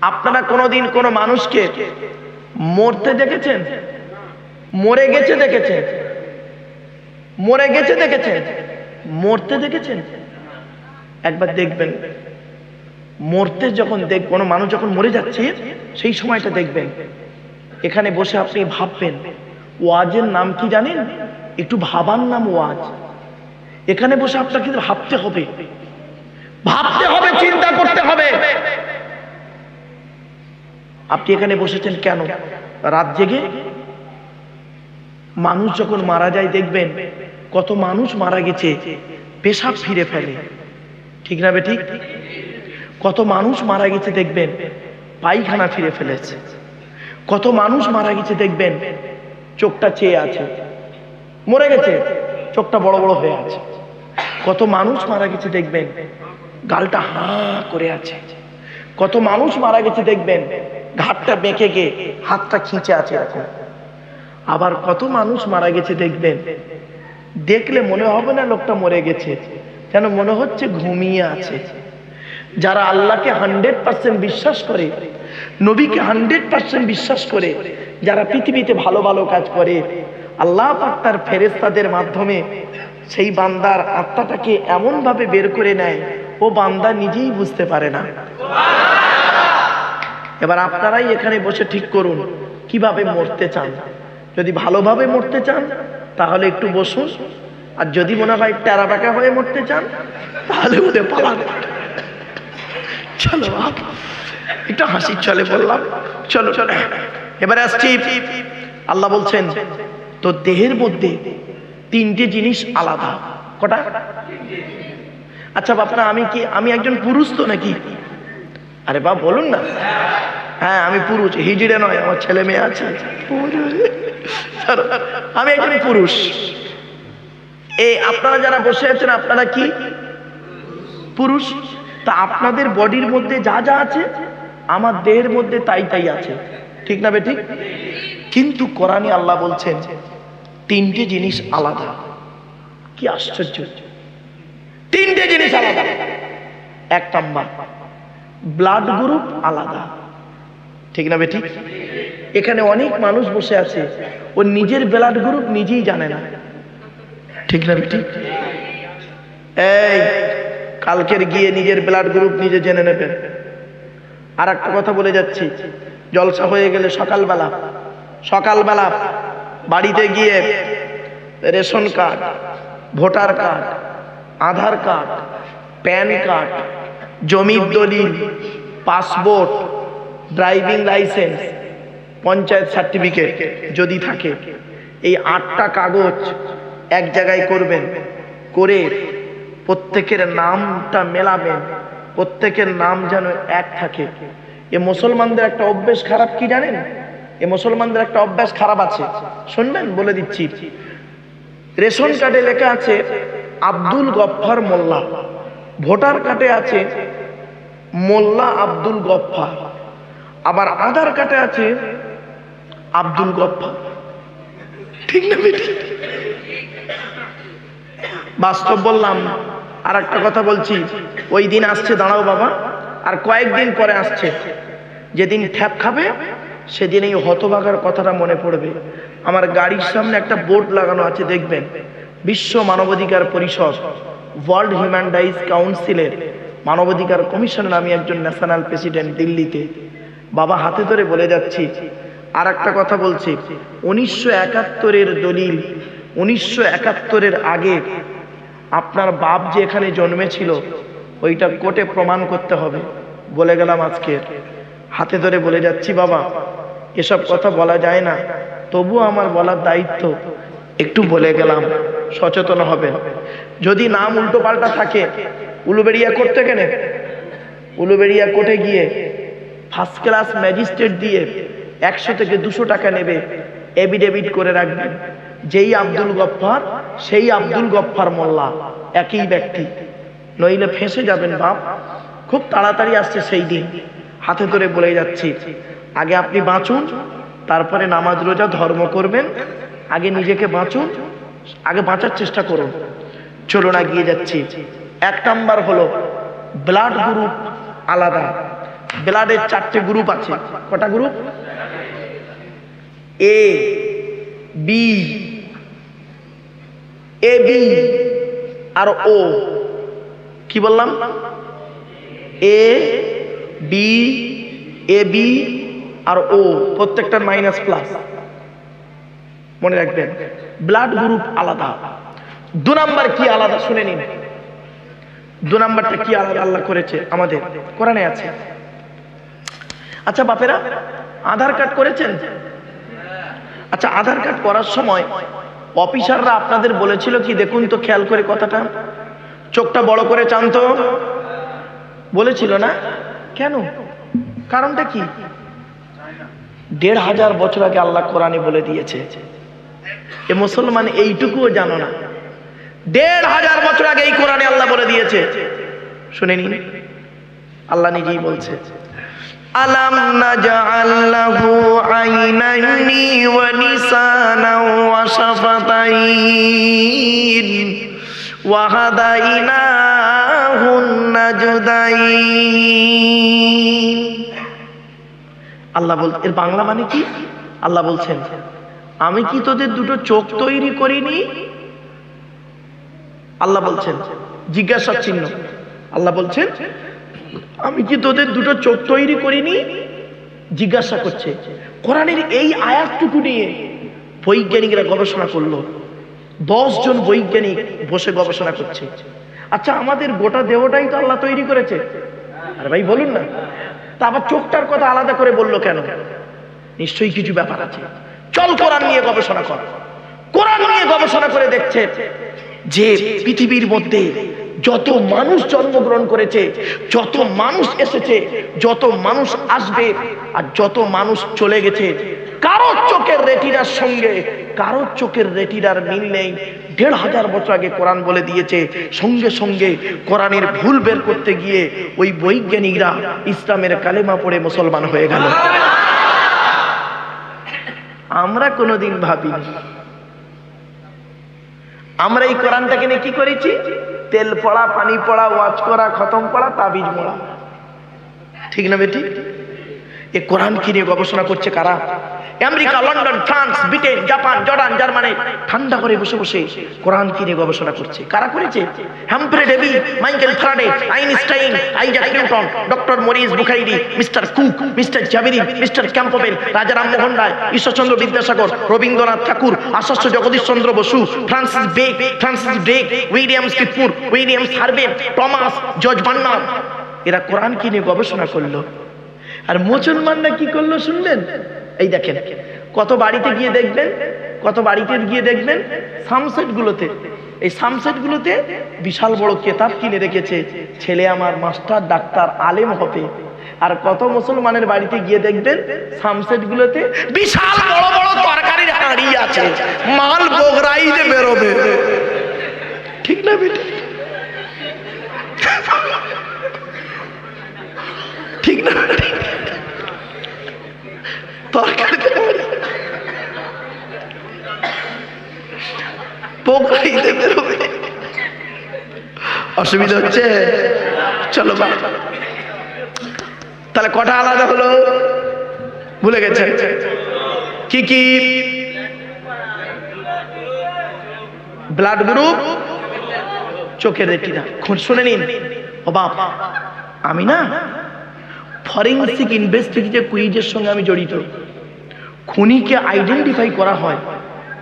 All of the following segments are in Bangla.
আপনারা কোনোদিন কোনো মানুষকে মরতে দেখেছেন? মরে গেছে দেখেছেন? মরে গেছে দেখেছেন? মরতে দেখেছেন? একবার দেখবেন। মরতে যখন দেখ কোনো মানুষ যখন মরে যাচ্ছে, সেই সময়টা দেখবেন। এখানে বসে আপনি ভাববেন, ওয়াজের নাম কি জানেন? একটু ভাবার নাম ওয়াজ। এখানে বসে আপনাকে ভাবতে হবে। ভাবতে হবে, চিন্তা করতে হবে। আপনি এখানে বসেছেন কেন? রাত জেগে মানুষ যখন মারা যায়, দেখবেন কত মানুষ মারা গেছে, পেশাব ফিরে ফেলে। ঠিক না বে ঠিক? কত মানুষ মারা গেছে, দেখবেন পায়খানা ফিরে ফেলেছে। কত মানুষ মারা গেছে, দেখবেন চোখটা চেয়ে আছে। মরে গেছে, চোখটা বড় বড় হয়ে আছে। কত মানুষ মারা গেছে, দেখবেন গালটা হাঁ করে আছে। কত মানুষ মারা গেছে, দেখবেন ঘাটটা বেঁকে গিয়ে হাতটা খিঁচে আছে এখন আবার কত মানুষ মারা গেছে দেখবেন। দেখলে মনে হবে না লোকটা মরে গেছে। যেন মনে হচ্ছে ঘুমিয়ে আছে। যারা আল্লাহকে হান্ড্রেড পার্সেন্ট বিশ্বাস করে, নবীকে হান্ড্রেড পার্সেন্ট বিশ্বাস করে, যারা পৃথিবীতে ভালো ভালো কাজ করে, আল্লাহ তার ফেরেস্তাদের মাধ্যমে সেই বান্দার আত্মাটাকে এমনভাবে বের করে নেয়, ও বান্দা নিজেই বুঝতে পারে না। এবার আপনারাই এখানে বসে ঠিক করুন, কীভাবে মরতে চান। যদি ভালোভাবে মরতে চান, তাহলে একটু বসুন। আর যদি মনে হয় টেরা বাঁকা হয়ে মরতে চান, তাহলে ওদের পালান চলো একটু হাসি চলে বললাম। চলো চলো। এবারে আসছি। আল্লাহ বলছেন, তো দেহের মধ্যে তিনটে জিনিস আলাদা। কটা? আচ্ছা বাপনা আমি কি, আমি একজন পুরুষ তো নাকি? আরে বাপ, বলুন না। হ্যাঁ আমি পুরুষ হিজড়ে নয়, আমার ছেলে মেয়ে আছে। আমি একজন পুরুষ। এই, আপনারা যারা বসে আছেন, আপনারা কি? পুরুষ? তা আপনাদের বডির মধ্যে যা যা আছে, আমার দেহের মধ্যে তাই তাই আছে। ঠিক না বে ঠিক কিন্তু কোরআনে আল্লাহ বলছেন, তিনটে জিনিস আলাদা। কি আশ্চর্য। তিনটে জিনিস আলাদা। এক নাম্বার ব্লাড গ্রুপ আলাদা। ঠিক না বেটি? এখানে অনেক মানুষ বসে আছে। ও নিজের ব্লাড গ্রুপ নিজেই জানে না। ঠিক না বেটি? এই, কালকের গিয়ে নিজের ব্লাড গ্রুপ নিজে জেনে নেবেন আর একটা কথা বলে যাচ্ছি। জলসা হয়ে গেলে সকালবেলা সকালবেলা বাড়িতে গিয়ে ration card, voter card, Aadhaar card, PAN card, জমির দলিল, passport driving licence, panchayat certificate যদি থাকে, এই আটটা কাগজ এক জায়গায় করবেন, করে প্রত্যেকের নামটা মেলাবেন, প্রত্যেকের নাম যেন এক থাকে। এ মুসলমানদের একটা অভ্যেস খারাপ কি জানেন? এ মুসলমানদের একটা অভ্যাস খারাপ আছে। শুনবেন, বলে দিচ্ছি। রেশন কার্ডে লেখা আছে, আব্দুল গফ্ফার মোল্লা। ভোটার কার্ডে আছে, মোল্লা আব্দুল গফফার। আবার আধার কার্ডে আছে আব্দুল গফফার। ঠিক না বেটি? বাস্তব বললাম আর একটা কথা বলছি, ওই দিন আসছে, দাঁড়াও বাবা। আর কয়েকদিন পরে আসছে। যেদিন ঠ্যাপ খাবে, সেদিন এই হতভাগার কথাটা মনে পড়বে। আমার গাড়ির সামনে একটা বোর্ড লাগানো আছে, দেখবেন? বিশ্ব মানবাধিকার পরিষদ, ওয়ার্ল্ড হিউম্যান রাইটস কাউন্সিলের মানবাধিকার কমিশনের, আমি একজন ন্যাশনাল প্রেসিডেন্ট দিল্লিতে। বাবা হাতে ধরে বলে যাচ্ছি আর একটা কথা বলছি। উনিশশো একাত্তরের দলিল, উনিশশো একাত্তরের আগে আপনার বাপ যে এখানে জন্মেছিল, ওইটা কোর্টে প্রমাণ করতে হবে, বলে গেলাম আজকে। হাতে ধরে বলে যাচ্ছি, বাবা, এসব কথা বলা যায় না তবুও আমার বলার দায়িত্ব, একটু বলে গেলাম, সচেতন হবেন। যদি নাম উল্টো পাল্টা থাকে, উলুবেড়িয়া করতে কেনে? উলুবেড়িয়া কোর্টে গিয়ে ফার্স্ট ক্লাস ম্যাজিস্ট্রেট দিয়ে একশো থেকে দুশো টাকা নেবে এভিডেভিট করে রাখবেন যেই আব্দুল গফফার, সেই আব্দুল গফফার মোল্লা, একই ব্যক্তি। নইলে ফেঁসে যাবেন বাপ। খুব তাড়াতাড়ি আসছে সেই দিন। হাতে ধরে বলে যাচ্ছি, আগে আপনি বাঁচুন, তারপরে নামাজ রোজা, ধর্ম করবেন। আগে নিজেকে বাঁচুন, আগে বাঁচার চেষ্টা করুন। চলুন এগিয়ে যাচ্ছি। এক নাম্বার হলো ব্লাড গ্রুপ আলাদা। ব্লাডের চারটে গ্রুপ আছে। কটা group A B A B আর ও কি বললাম? এ বি এ বি আর ও প্রত্যেকটার মাইনাস প্লাস মনে রাখবেন ব্লাড গ্রুপ আলাদা। দু নাম্বার কি আলাদা? শুনে নিন। দু নাম্বারটা কি আলাদা? আল্লাহ করেছে আমাদের। কোরআনে আছে। আচ্ছা বাপেরা, আধার কার্ড করেছেন? আচ্ছা আধার কার্ড করার সময় অফিসাররা আপনাদের বলেছিল কি, দেখুন তো খেয়াল করে কথাটা। চোখটা বড় করে চান তো। বলেছিল না? কেন? কারণটা কি? দেড় হাজার বছর আগে আল্লাহ কোরআনে বলে দিয়েছে, এ মুসলমান এইটুকুও জানো না। দেড় হাজার বছর আগে এই কোরআনে আল্লাহ বলে দিয়েছে। শুনে নিন। আল্লাহ নিজেই বলছে। আইনাইনি ওয়া লিসানাও ওয়া শাফাতাইন ওয়া হাদাইনাহুন নাজদাইন আল্লাহ বল, এর বাংলা মানে কি? আল্লাহ বলছেন, আমি কি তোদের দুটো চোখ তৈরি করিনি? আল্লাহ বলছেন জিজ্ঞাসা চিহ্ন। আল্লাহ বলছেন আমি কি তোদের দুটো চোখ তৈরি করিনি? জিজ্ঞাসা করছে। কোরআনের এই আয়াতটুকু নিয়ে বৈজ্ঞানিকরা গবেষণা করল। দশ জন বৈজ্ঞানিক বসে গবেষণা করছে। আচ্ছা আমাদের গোটা দেহটাই তো আল্লাহ তৈরি করেছে। আরে ভাই, বলুন না। তা আবার চোখটার কথা আলাদা করে বলল কেন? নিশ্চয়ই কিছু ব্যাপার আছে। চল কোরআন নিয়ে গবেষণা কর। কোরআন নিয়ে গবেষণা করে দেখছে যে পৃথিবীর মধ্যে যত মানুষ জন্মগ্রহণ করেছে, যত মানুষ এসেছে, যত মানুষ আসবে আর যত মানুষ চলে গেছে কারোর চোখের রেটিনার সঙ্গে কারোর চোখের রেটিনার মিল নেই। দেড় হাজার বছর আগে কোরআন বলে দিয়েছে, সঙ্গে সঙ্গে কোরআনের ভুল বের করতে গিয়ে ওই বৈজ্ঞানিকরা ইসলামের কালেমা পড়ে মুসলমান হয়ে গেল। আমরা কোনোদিন ভাবিনি। আমরা এই কোরআনটাকে নিয়ে কি করেছি? তেল পড়া, পানি পড়া, ওয়াজ করা, খতম করা, তাবিজ মোড়া। ঠিক না বেটি? এ কোরআন কি নিয়ে গবেষণা করছে কারা? America, London, France, Britain, Japan, Jordan, Germany, ঠান্ডা করে বসে বসে কোরআন কি নিয়ে গবেষণা করছে। কারা করেছে? Humphry Davy, Michael Faraday, Einstein, Isaac Newton, doctor Maurice Bucaille, mister Cook, mister Javeri mister Campbell, Raja Rammohan Roy, Ishwarchandra Vidyasagar, Rabindranath Thakur আশাস্য Jagadish Chandra Basu, Francis Bacon, Francis Drake Williams কিপুর Williams Harvey Thomas, George Banner এরা কোরআন কি নিয়ে গবেষণা করল। আর মুসলমানরা কি করল শুনবেন এই দেখেন, কত বাড়িতে গিয়ে দেখবেন, কত বাড়িতে গিয়ে দেখবেন সামসেট গুলোতে এই সামসেট গুলোতে বিশাল বড় কেতাব কিনে রেখেছে, ছেলে আমার, মাস্টার, ডাক্তার, আলেম হবে। আর কত মুসলমানের বাড়িতে গিয়ে দেখবেন সামসেট গুলোতে বিশাল বড় বড় তরকারির হাঁড়ি আছে, মাল বগরাইতে বেরোবে। ঠিক না বেটি? ঠিক না? অসুবিধা হচ্ছে? চলো তাহলে কটা আলাদা হলো? ভুলে গেছে। কি কি? ব্লাড গ্রুপ চোখের রেটিনা শুনে নিন। ও বাপ। আমি না? ফরেন্সিক ইনভেস্টিগেটিভ কুইজের সঙ্গে আমি জড়িত। খুনিকে আইডেন্টিফাই করা হয়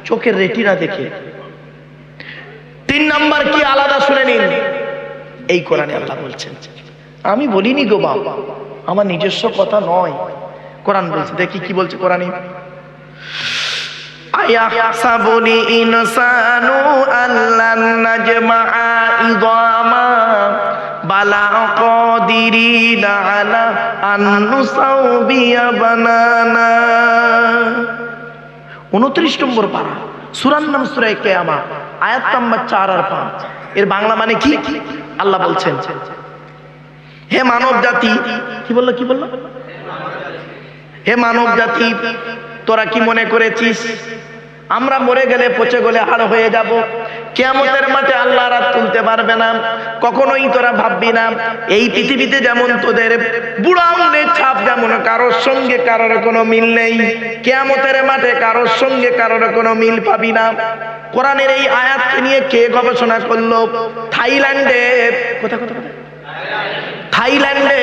চোখের রেটিনা দেখে। তিন নাম্বার কি আলাদা শুনে নিন। এই কোরআনে আল্লাহ বলছেন, আমি বলিনি গো বাপ, আমার নিজস্ব কথা নয়। কোরআন বলছে, দেখি কি বলছে কোরআনে। আয়াহসাবুনি ইনসানু আল্লান নাজমাআ ইদামা বালা কাদিরিনা আলা আন নুসাউবিয়া বানানা। 29 নম্বর পারা, সূরার নাম সূরা কিয়ামা আয়াত নাম্বার 4 আর 5 এর বাংলা মানে কি? আল্লাহ বলছেন, হে মানব জাতি, কি বলল কি বলল? হে মানব জাতি, তোরা কি মনে করেছিস আমরা মরে গেলে পচে গেলে হাড় হয়ে যাব। কেয়ামতের মাঠে আল্লাহ রাত তুলতে পারবে না। কখনোই তোরা ভাববি না, এই পৃথিবীতে যেমন তোদের বুড়া ছাপ যেমন কারোর সঙ্গে কারোর কোনো মিল নেই, কেয়ামতের মাঠে কারোর সঙ্গে কারোর কোনো মিল পাবি না। কোরআনের এই আয়াতকে নিয়ে কে গবেষণা করল? থাইল্যান্ডে। কোথা কোথা কোথা থাইল্যান্ডে।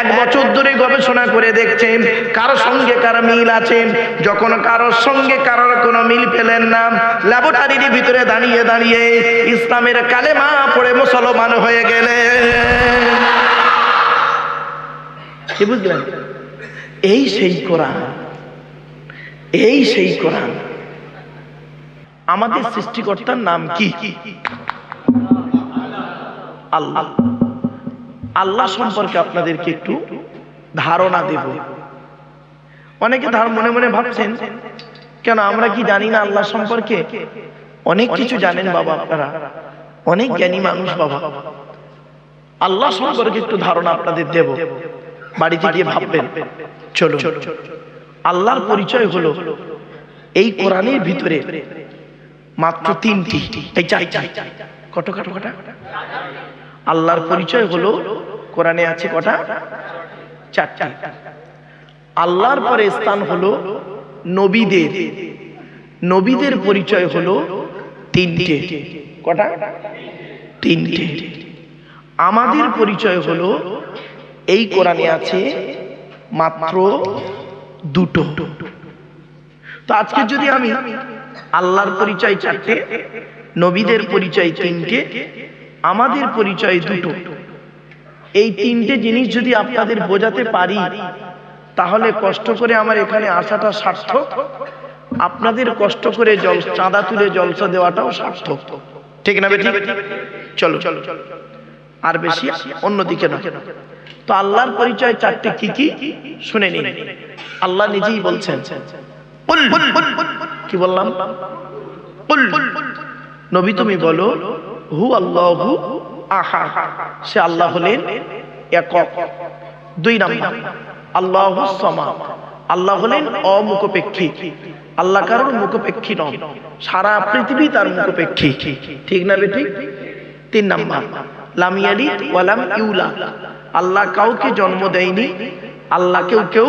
এক বছর ধরে গবেষণা করে দেখছেন কারোর সঙ্গে কারও মিল আছে। যখন কারোর সঙ্গে কারোর কোনো মিল পেলেন না ল্যাবরেটরির ভিতরে দাঁড়িয়ে দাঁড়িয়ে ইসলামের কালেমা পড়ে মুসলমান হয়ে গেলেন। কি বুঝলেন? এই সেই কোরআন, এই সেই কোরআন। আমাদের সৃষ্টিকর্তার নাম কি? আল্লাহ। আল্লাহ সম্পর্কে আপনাদেরকে একটু ধারণা দেব। অনেকে ধার মনে মনে ভাবছেন কেন আমরা কি জানি না আল্লাহ সম্পর্কে? অনেক কিছু জানেন বাবা আপনারা। অনেক জ্ঞানী মানুষ বাবা। আল্লাহ সম্পর্কে একটু ধারণা আপনাদের দেব। বাড়িতে গিয়ে ভাববেন। চলো আল্লাহর পরিচয় হলো এই কোরআনের ভিতরে মাত্র তিনটি। এই চাই চাই কত কত কটা? আল্লাহর পরিচয় হলো কোরআনে আছে কটা? চারটি। আল্লাহর পরে স্থান হলো নবীদের। নবীদের পরিচয় হলো তিনটে। কটা? তিনটে। আমাদের পরিচয় হলো, এই কোরআনে আছে মাত্র দুটো। তো আজকে যদি আমি আল্লাহর পরিচয় চারটে, নবীদের পরিচয় তিনটে, আমাদের পরিচয় দুটো। এই তিনটে জিনিস যদি আপনাদের বোঝাতে পারি, তাহলে কষ্ট করে আমার এখানে আসাটা সার্থক। আপনাদের কষ্ট করে জল, চাঁদা তুলে জলসা দেওয়াটাও সার্থক। ঠিক না বেটি চলো চলো আর বেশি অন্যদিকে না তো আল্লাহর পরিচয় চারটে কি কি? শুনে নিন। আল্লাহ নিজেই বলছেন। কি বললাম? নবী তুমি বলো হু আল্লাহু আহা সে আল্লাহ হলেন একক। দুই নাম্বার, আল্লাহ সমা আল্লাহ হলেন অমুখপেক্ষী। আল্লাহ কারোর মুখপেক্ষী নন। সারা পৃথিবী তার মুখপেক্ষী। ঠিক না বেঠিক? তিন নাম্বার লামিয়ালি ওয়ালাম ইউলা আল্লাহ কাউকে জন্ম দেয়নি, আল্লাহ কেউ কেউ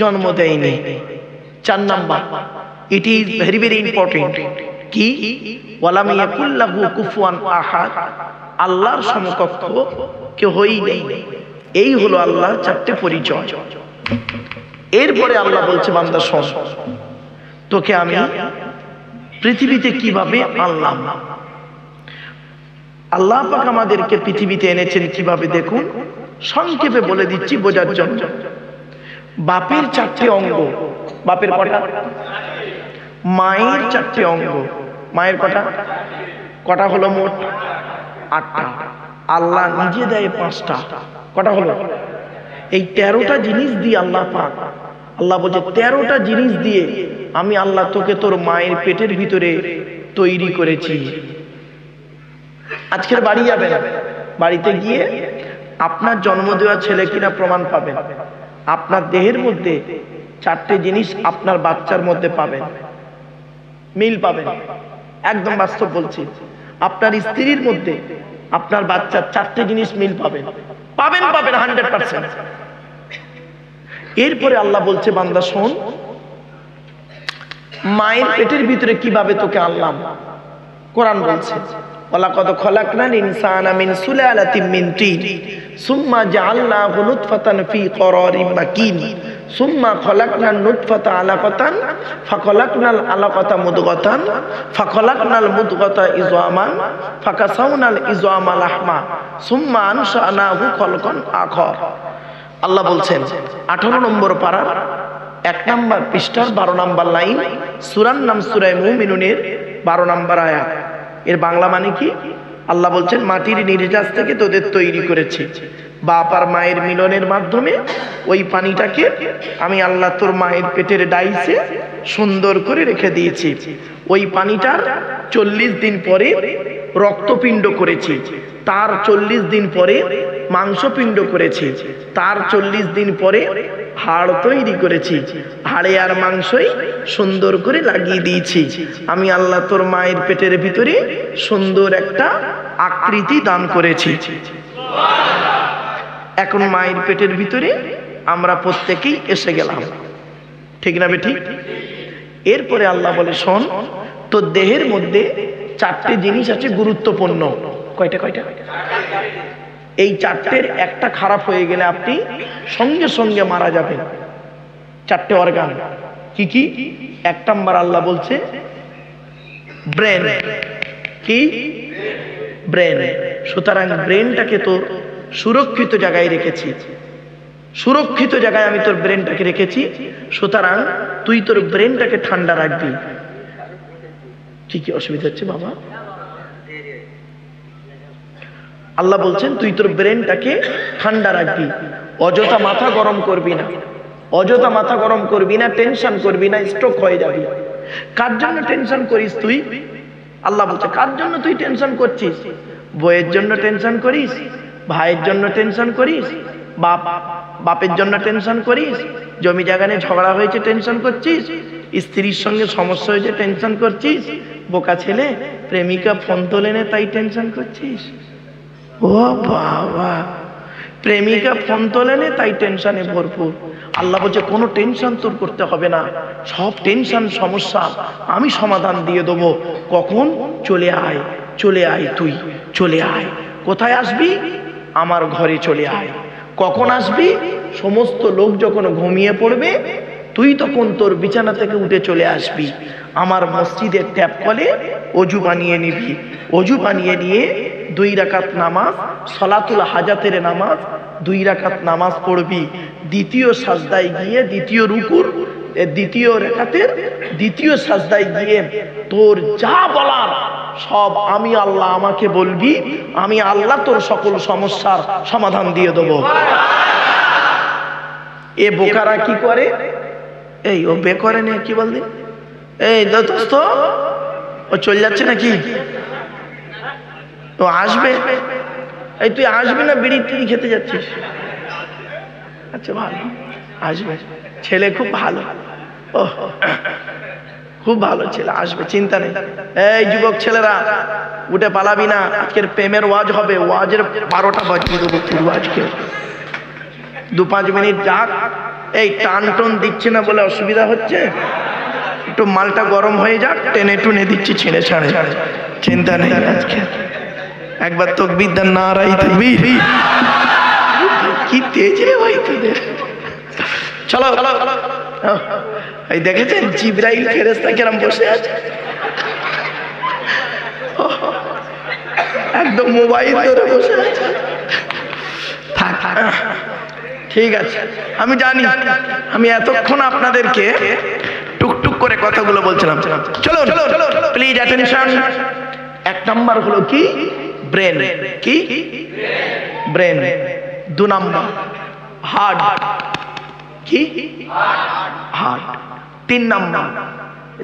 জন্ম দেয়নি। চার number it is very very important কি? ওয়ালাম ইয়াকুল্লাহু কুফুয়ান আহাদ। আল্লাহর সমকক্ষ কেউ হই নেই। এই হলো আল্লাহর চারটে পরিচয়। এরপরে আল্লাহ বলছে, বান্দা, শোন, তোকে আমি পৃথিবীতে কীভাবে আনলাম? আল্লাহ পাক আমাদেরকে পৃথিবীতে এনেছেন কীভাবে দেখুন? সংক্ষেপে বলে দিচ্ছি, বোঝার জন্য। বাপের চারটে অঙ্গ। বাপের কটা? মায়ের চারটে অঙ্গ। মায়ের কটা? কটা হলো মোট? আটটা। আল্লাহ নিজে দেয় পাঁচটা। কটা হলো? এই তেরোটা জিনিস দিয়ে আল্লাহ পাক। আল্লাহ বলছে, তেরোটা জিনিস দিয়ে আমি আল্লাহ তোকে তোর মায়ের পেটের ভিতরে তৈরি করেছি। আজকের বাড়ি যাবেন বাড়িতে গিয়ে আপনার জন্ম দেওয়া ছেলে কিনা প্রমাণ পাবেন আপনার দেহের মধ্যে চারটে জিনিস আপনার বাচ্চার মধ্যে পাবেন মিল পাবেন একদম বাস্তব বলছি। আপনার স্ত্রীর মধ্যে আপনার বাচ্চার চারটে জিনিস মিল পাবেন। পাবেন পাবেন হান্ড্রেড পার্সেন্ট এরপরে আল্লাহ বলছে, বান্দা, শোন, মায়ের পেটের ভিতরে কীভাবে তোকে আনলাম? কোরআন বলছে মাকিন। সুম্মা খলাকনান নুতফাতা আলাকাতান, ফাখলাকনাল আলাকাতা মুদগাতান, ফাখলাকনাল মুদগাতা ইজওয়ামান, ফাকাসাউনাল ইজওয়ামা লাহমা সুম্মা আনশানাহু খলকান আখর। আল্লাহ বলছেন, আঠারো নম্বর পাড়ার এক নাম্বার পৃষ্ঠার বারো নাম্বার লাইন সুরান নাম সুরায় মুমিনুনের বারো নাম্বার আয়াত। এর বাংলা মানে কি? আল্লাহ বলছেন, মাটির নির্যাস থেকে তোদের তৈরি করেছি। বাপ আর মায়ের মিলনের মাধ্যমে ওই পানিটাকে আমি আল্লাহ তোর মায়ের পেটের ডাইসে সুন্দর করে রেখে দিয়েছি। ওই পানিটার চল্লিশ দিন পরে রক্তপিণ্ড করেছি। তার চল্লিশ দিন পরে মাংসপিণ্ড করেছি। তার চল্লিশ দিন পরে হাড় তৈরি করেছি। হাড়ে আর মাংসই সুন্দর করে লাগিয়ে দিয়েছি। আমি আল্লাহ তোর মায়ের পেটের ভিতরে সুন্দর একটা আকৃতি দান করেছি। এখন মায়ের পেটের ভিতরে আমরা প্রত্যেকেই এসে গেলাম। ঠিক না বেটি এরপরে আল্লাহ বলে, শোন, তোর দেহের মধ্যে চারটে জিনিস আছে গুরুত্বপূর্ণ। কয়টা কয়টা? এই চারটের একটা খারাপ হয়ে গেলে আপনি সঙ্গে সঙ্গে মারা যাবেন। চারটে অর্গান কি কি? এক নাম্বার আল্লাহ বলছে, ব্রেন। কি? ব্রেন। সুতরাং ব্রেনটাকে তোর সুরক্ষিত জায়গায় রেখেছি। সুরক্ষিত জায়গায় আমি তোর ব্রেনটাকে রেখেছি। সুতরাং তুই তোর ব্রেনটাকে ঠান্ডা রাখবি। কি কি অসুবিধা হচ্ছে, বাবা? আল্লাহ বলছেন, তুই তোর ব্রেনটাকে ঠান্ডা রাখবি। অযথা মাথা গরম করবি না। অযথা মাথা গরম করবি না, টেনশন করবি না স্ট্রোক হয়ে যাবি। কার জন্য টেনশন করিস তুই? আল্লাহ বলছে, কার জন্য তুই টেনশন করছিস? বইয়ের জন্য টেনশন করিস? ভাইয়ের জন্য টেনশন করিস, বাপ, বাপের জন্য টেনশন করিস, জমি জায়গা নিয়ে ঝগড়া হয়েছে টেনশন করছিস, স্ত্রীর সঙ্গে সমস্যা হয়েছে টেনশন করছিস, বোকা ছেলে, প্রেমিকা ফোন তোলে নে, তাই টেনশন করছিস? ও বাবা, প্রেমিকা ফোন তোলে নে, তাই টেনশনে ভরপুর। আল্লাহ বলছে, কোনো টেনশন তোর করতে হবে না, সব টেনশন সমস্যা, আমি সমাধান দিয়ে দেবো। কখন? চলে আয় চলে আয় তুই, চলে আয়। কোথায় আসবি? আমার ঘরে চলে আয়। কখন আসবি? সমস্ত লোক যখন ঘুমিয়ে পড়বে, তুই তখন তোর বিছানা থেকে উঠে চলে আসবি। আমার মসজিদের ট্যাপ কলে অজু বানিয়ে নিবি। অজু বানিয়ে নিয়ে দুই রাকাত নামাজ, সলাতুল হাজাতের নামাজ, দুই রাকাত নামাজ পড়বি। দ্বিতীয় সাজদায় গিয়ে দ্বিতীয় রুকুর দ্বিতীয় রেখাতের দ্বিতীয় সাজদায় গিয়ে তোর যা বলার সব আমি আল্লাহ আমাকে বলবি, আমি আল্লাহ তোর সকল সমস্যার সমাধান দিয়ে দেবো। এ বোকারা কি করে? এই, ও বে করে নে কি বলদি এই দোস্ত, ও চলে যাচ্ছে নাকি? ও আসবে? এই, তুই আসবি না? বিড়ি, টিড়ি খেতে যাচ্ছিস। আচ্ছা ভালো, আসবে। ছেলে খুব ভালো। খুব ভালো ছেলে, আসবে, চিন্তা নেই। এই যুবক ছেলেরা, উঠে পালাবি না, আজকের প্রেমের ওয়াজ হবে, ওয়াজের বারোটা পুরো আজকে। দু পাঁচ মিনিট যাক, এই টান টন দিচ্ছে না বলে অসুবিধা হচ্ছে? একটু মালটা গরম হয়ে যাক, টেনে টুনে দিচ্ছি, ছেড়ে ছাড়ে। চিন্তা নেই আজকে। একবার তো বিদ্যার না রাই থাকবি কি তেজে ভাই তোদের। চলো। এই দেখেছেন? জিব্রাইল ফেরেস্তা কেরম বসে আছে। একদম মোবাইল ধরে বসে আছে। থাক ঠিক আছে। আমি জানি। আমি এতক্ষণ আপনাদেরকে টুকটুক করে কথাগুলো বলছিলাম। চলো প্লিজ অ্যাটেনশন এক নাম্বার হলো কি? ব্রেন। কি? ব্রেন। দু নাম্বার। হার্ট। কি? হার্ট তিন নাম্বার,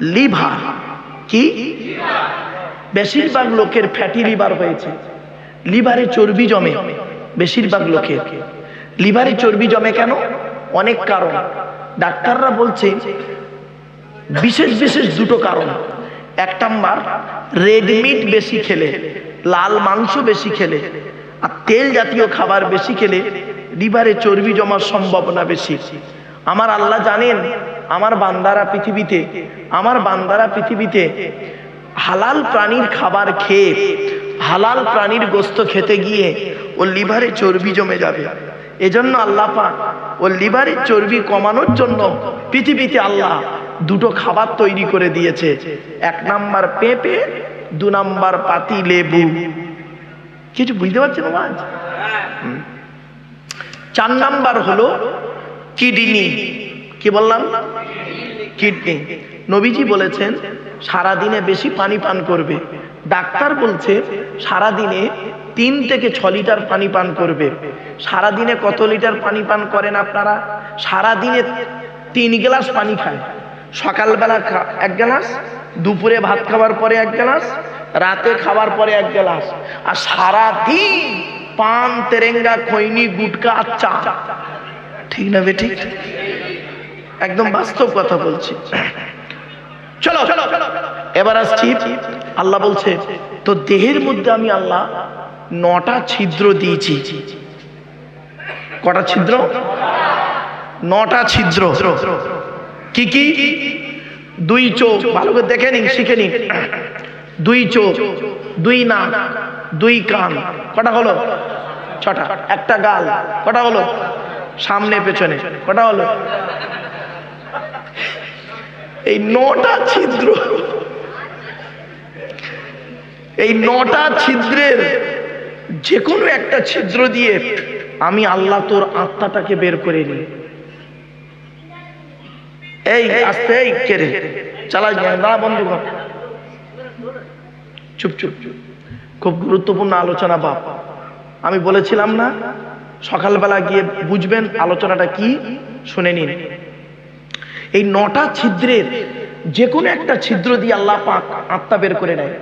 লিভার। কি? বেশিরভাগ লোকের ফ্যাটি লিভার হয়েছে। লিভারে চর্বি জমে, বেশিরভাগ লোকের। লিভারে চর্বি জমে কেন? অনেক কারণ। ডাক্তাররা বলছে, বিশেষ বিশেষ দুটো কারণ। এক নাম্বার রেড মিট বেশি খেলে, লাল মাংস বেশি খেলে, আর তেল জাতীয় খাবার বেশি খেলে লিভারে চর্বি জমার সম্ভাবনা বেশি। আমার আল্লাহ জানেন, আমার বান্দারা পৃথিবীতে, আমার বান্দারা পৃথিবীতে হালাল প্রাণীর খাবার খেয়ে, হালাল প্রাণীর গোস্ত খেতে গিয়ে ও লিভারে চর্বি জমে যাবে। এজন্য আল্লাহ পাক ও লিভারের চর্বি কমানোর জন্য পৃথিবীতে আল্লাহ দুটো খাবার তৈরি করে দিয়েছে। এক নাম্বার পেঁপে, দু নাম্বার পাতি লেবু। কিছু বুঝতে পারছেন আজ চার নাম্বার হলো কিডনি। কি বললাম? কিডনি। নবীজি বলেছেন সারা দিনে বেশি পানি পান করবে। ডাক্তার বলছে, সারাদিনে তিন থেকে ছ লিটার পানি পান করবে। সারাদিনে কত লিটার পানি পান করেন আপনারা? সারাদিনে তিন গ্লাস পানি খায়। সকালবেলা এক গ্লাস, দুপুরে ভাত খাওয়ার পরে এক গ্লাস, রাতে খাওয়ার পরে এক গ্লাস। আর সারাদিন পান, তেরেঙ্গা, খৈনি, গুটকা চা। ঠিক না বেঠিক একদম বাস্তব কথা বলছি। চলো চলো। এবার আসছি। আল্লাহ বলছে, তো দেহের মধ্যে আমি আল্লাহ নটা ছিদ্র দিয়েছি। কটা ছিদ্র? নটা ছিদ্র। কি কি? দুই চোখ। ভালো করে দেখে নিন, শিখে নিন। দুই চোখ, দুই নাক, দুই কান। কটা হলো? ছটা। একটা গাল। কটা হলো? সামনে, পেছনে। কটা হলো? এই নটা ছিদ্র। এই নটা ছিদ্রের যে কোনো একটা ছিদ্র দিয়ে আমি আল্লাহ তোর আত্মাটাকে বের করে নিই। এই, আস্তে, এই কেড়ে চালাই না বন্ধু কর। চুপ চুপ চুপ। খুব গুরুত্বপূর্ণ আলোচনা, বাপ। আমি বলেছিলাম না সকালবেলা গিয়ে বুঝবেন আলোচনাটা কি? শুনে নিন। এই নটা ছিদ্রের যে কোনো একটা ছিদ্র দিয়ে আল্লাহ পাক আত্মা বের করে নেয়।